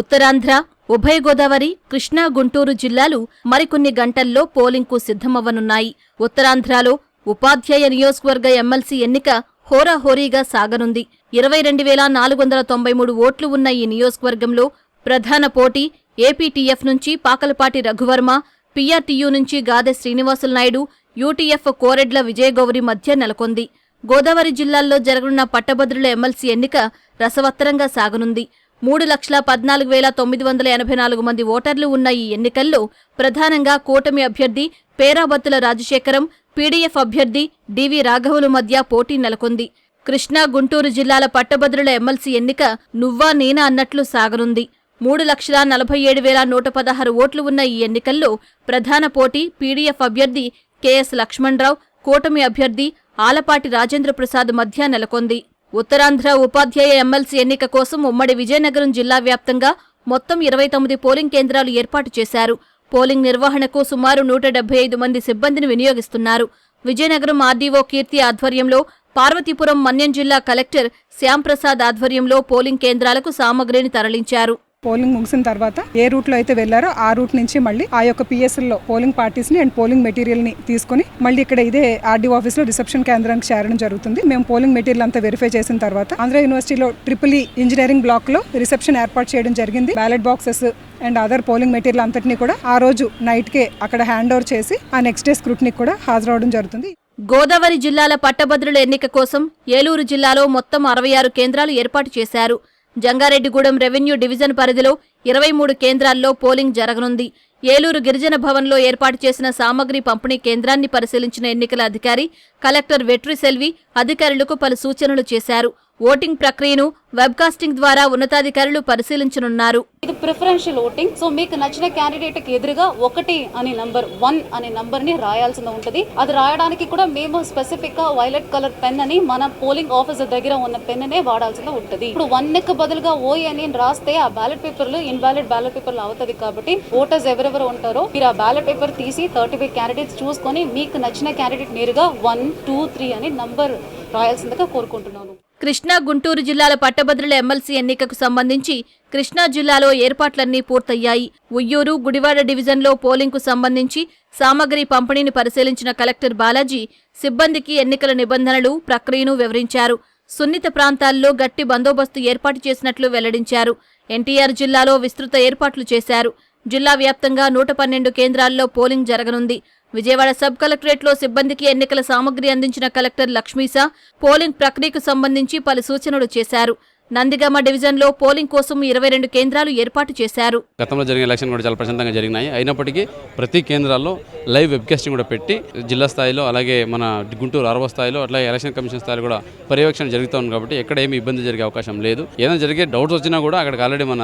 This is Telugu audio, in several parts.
ఉత్తరాంధ్ర ఉభయ గోదావరి కృష్ణా గుంటూరు జిల్లాలు మరికొన్ని గంటల్లో పోలింగ్కు సిద్ధమవ్వనున్నాయి. ఉత్తరాంధ్రలో ఉపాధ్యాయ నియోజకవర్గ ఎమ్మెల్సీ ఎన్నిక హోరాహోరీగా సాగనుంది. ఇరవై రెండు వేల నాలుగు వందల తొంభై మూడు ఓట్లు ఉన్న ఈ నియోజకవర్గంలో ప్రధాన పోటీ ఏపీటీఎఫ్ నుంచి పాకలపాటి రఘువర్మ పీఆర్టీయూ నుంచి గాదె శ్రీనివాసులు నాయుడు యూటీఎఫ్ కోరెడ్ల విజయగౌరి మధ్య నెలకొంది. గోదావరి జిల్లాల్లో జరగనున్న పట్టభద్రుల ఎమ్మెల్సీ ఎన్నిక రసవత్తరంగా సాగనుంది. మూడు లక్షల పద్నాలుగు వేల తొమ్మిది వందల ఎనభై నాలుగు మంది ఓటర్లు ఉన్న ఈ ఎన్నికల్లో ప్రధానంగా కూటమి అభ్యర్థి పేరాబత్తుల రాజశేఖరం పీడీఎఫ్ అభ్యర్థి డివి రాఘవుల మధ్య పోటీ నెలకొంది. కృష్ణా గుంటూరు జిల్లాల పట్టభద్రుల ఎమ్మెల్సీ ఎన్నిక నువ్వా నేనా అన్నట్లు సాగనుంది. మూడు లక్షల నలభై ఏడు వేల నూట పదహారు ఓట్లు ఉన్న ఈ ఎన్నికల్లో ప్రధాన పోటీ పీడీఎఫ్ అభ్యర్థి కెఎస్ లక్ష్మణరావు కూటమి అభ్యర్థి ఆలపాటి రాజేంద్ర ప్రసాద్ మధ్య నెలకొంది. ఉత్తరాంధ్ర ఉపాధ్యాయ ఎమ్మెల్సీ ఎన్నిక కోసం ఉమ్మడి విజయనగరం జిల్లా వ్యాప్తంగా మొత్తం ఇరవై తొమ్మిది పోలింగ్ కేంద్రాలు ఏర్పాటు చేశారు. పోలింగ్ నిర్వహణకు సుమారు నూట డెబ్బై ఐదు మంది సిబ్బందిని వినియోగిస్తున్నారు. విజయనగరం ఆర్డీఓ కీర్తి ఆధ్వర్యంలో పార్వతీపురం మన్యం జిల్లా కలెక్టర్ శ్యాంప్రసాద్ ఆధ్వర్యంలో పోలింగ్ కేంద్రాలకు సామగ్రిని తరలించారు. పోలింగ్ ముగిసిన తర్వాత ఏ రూట్లో అయితే వెళ్ళారో ఆ రూట్ నుంచి మళ్ళీ ఆ యొక్క పిఎస్ఎల్లో పోలింగ్ పార్టీస్ని అండ్ పోలింగ్ మెటీరియల్ని తీసుకుని మళ్ళీ ఇక్కడ ఇదే ఆర్డీఓ ఆఫీస్లో రిసెప్షన్ కేంద్రానికి చేరడం జరుగుతుంది. మేము పోలింగ్ మెటీరియల్ అంతా వెరిఫై చేసిన తర్వాత ఆంధ్ర యూనివర్సిటీలో ట్రిపుల్ ఈ ఇంజనీరింగ్ బ్లాక్లో రిసెప్షన్ ఏర్పాటు చేయడం జరిగింది. Ballot boxes and other polling material అంతటిని కూడా ఆ రోజు నైట్ కే అక్కడ హ్యాండ్ ఓవర్ చేసి ఆ నెక్స్ట్ డే స్క్రూట్ని కూడా హాజరవడం జరుగుతుంది. గోదావరి జిల్లాల పట్టభద్రుల ఎన్నిక కోసం ఏలూరు జిల్లాలో మొత్తం అరవై ఆరు కేంద్రాలు ఏర్పాటు చేశారు. జంగారెడ్డిగూడెం రెవెన్యూ డివిజన్ పరిధిలో ఇరవై మూడు కేంద్రాల్లో పోలింగ్ జరగనుంది. ఏలూరు గిరిజన భవన్లో ఏర్పాటు చేసిన సామగ్రి పంపిణీ కేంద్రాన్ని పరిశీలించిన ఎన్నికల అధికారి కలెక్టర్ వెట్రి సెల్వి అధికారులకు పలు సూచనలు చేశారు. ఓటింగ్ ప్రక్రియను వెబ్కాస్టింగ్ ద్వారా ఉన్నతాధికారులు పరిశీలించనున్నారు. ఇది ప్రిఫరెన్షియల్ ఓటింగ్ సో మీకు నచ్చిన క్యాండిడేట్కి ఎదురుగా ఒకటి అనే నంబర్ వన్ అనే నంబర్ని రాయాల్సి ఉంటుంది. అది రాయడానికి కూడా మేము స్పెసిఫిక్గా వైలెట్ కలర్ పెన్ అని మన పోలింగ్ ఆఫీసర్ దగ్గర ఉన్న పెన్ నే వాడాల్సి ఉంటుంది. ఇప్పుడు వన్కి బదులుగా ఓ అని రాస్తే ఆ బ్యాలెట్ పేపర్లు ఇన్వాలిడ్ బ్యాలెట్ పేపర్లు అవుతుంది కాబట్టి ఓటర్స్ ఎవరెవరు ఉంటారో మీరు ఆ బ్యాలెట్ పేపర్ తీసి థర్టీ ఫైవ్ క్యాండిడేట్స్ చూసుకొని మీకు నచ్చిన క్యాండిడేట్ నేరుగా వన్ టూ త్రీ అని నంబర్ రాయాల్సిందిగా కోరుకుంటున్నాను. కృష్ణా గుంటూరు జిల్లాల పట్టభద్రుల ఎమ్మెల్సీ ఎన్నికకు సంబంధించి కృష్ణా జిల్లాలో ఏర్పాట్లన్నీ పూర్తయ్యాయి. ఉయ్యూరు గుడివాడ డివిజన్లో పోలింగ్కు సంబంధించి సామగ్రి పంపిణీని పరిశీలించిన కలెక్టర్ బాలాజీ సిబ్బందికి ఎన్నికల నిబంధనలు ప్రక్రియను వివరించారు. సున్నిత ప్రాంతాల్లో గట్టి బందోబస్తు ఏర్పాటు చేసినట్లు వెల్లడించారు. ఎన్టీఆర్ జిల్లాలో విస్తృత ఏర్పాట్లు చేశారు. జిల్లా వ్యాప్తంగా నూట పన్నెండు కేంద్రాల్లో పోలింగ్ జరగనుంది. విజయవాడ సబ్ కలెక్టరేట్లో సిబ్బందికి ఎన్నికల సామగ్రి అందించిన కలెక్టర్ లక్ష్మీసా పోలింగ్ ప్రక్రియకు సంబంధించి పలు సూచనలు చేశారు. నందిగామ డివిజన్లో పోలింగ్ కోసం ఇరవై రెండు కేంద్రాలు ఏర్పాటు చేశారు. గతంలో జరిగిన ఎలక్షన్ కూడా చాలా ప్రశాంతంగా జరిగినాయి. అయినప్పటికీ ప్రతి కేంద్రాల్లో లైవ్ వెబ్కాస్టింగ్ కూడా పెట్టి జిల్లా స్థాయిలో అలాగే మన గుంటూరు అరవ స్థాయిలో అట్లాగే ఎలక్షన్ కమిషన్ స్థాయిలో కూడా పర్యవేక్షణ జరుగుతూ ఉంది కాబట్టి ఎక్కడ ఏమి ఇబ్బంది జరిగే అవకాశం లేదు. ఏదైనా జరిగే డౌట్స్ వచ్చినా కూడా అక్కడికి ఆల్రెడీ మన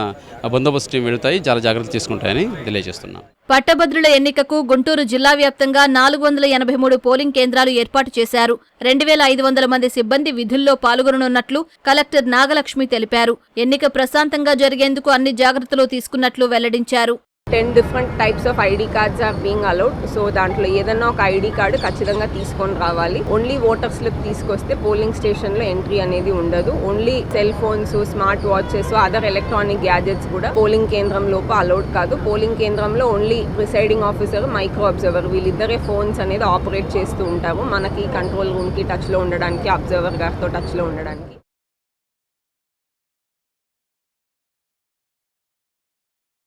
బందోబస్తు టీం వెళుతాయి. చాలా జాగ్రత్త తీసుకుంటాయని తెలియజేస్తున్నాం. పట్టభద్రుల ఎన్నికకు గుంటూరు జిల్లా వ్యాప్తంగా నాలుగు వందల ఎనభై మూడు పోలింగ్ కేంద్రాలు ఏర్పాటు చేశారు. రెండు వేల ఐదు వందల మంది సిబ్బంది విధుల్లో పాల్గొననున్నట్లు కలెక్టర్ నాగలక్ష్మి తెలిపారు. ఎన్నిక ప్రశాంతంగా జరిగేందుకు అన్ని జాగ్రత్తలు తీసుకున్నట్లు వెల్లడించారు. Ten different types of ID cards are being allowed so దాంట్లో ఏదన్నా ఒక ఐడి కార్డు ఖచ్చితంగా తీసుకొని రావాలి. ఓన్లీ ఓటర్ స్లిప్ తీసుకొస్తే పోలింగ్ స్టేషన్లో ఎంట్రీ అనేది ఉండదు. Only cell phones smart watches other electronic gadgets కూడా పోలింగ్ కేంద్రం లోపు అలౌడ్ కాదు. పోలింగ్ కేంద్రంలో only presiding officer micro observer వీళ్ళిద్దరే ఫోన్స్ అనేది ఆపరేట్ చేస్తూ ఉంటారు. మనకి కంట్రోల్ రూమ్కి టచ్లో ఉండడానికి అబ్జర్వర్ గారితో టచ్లో ఉండడానికి.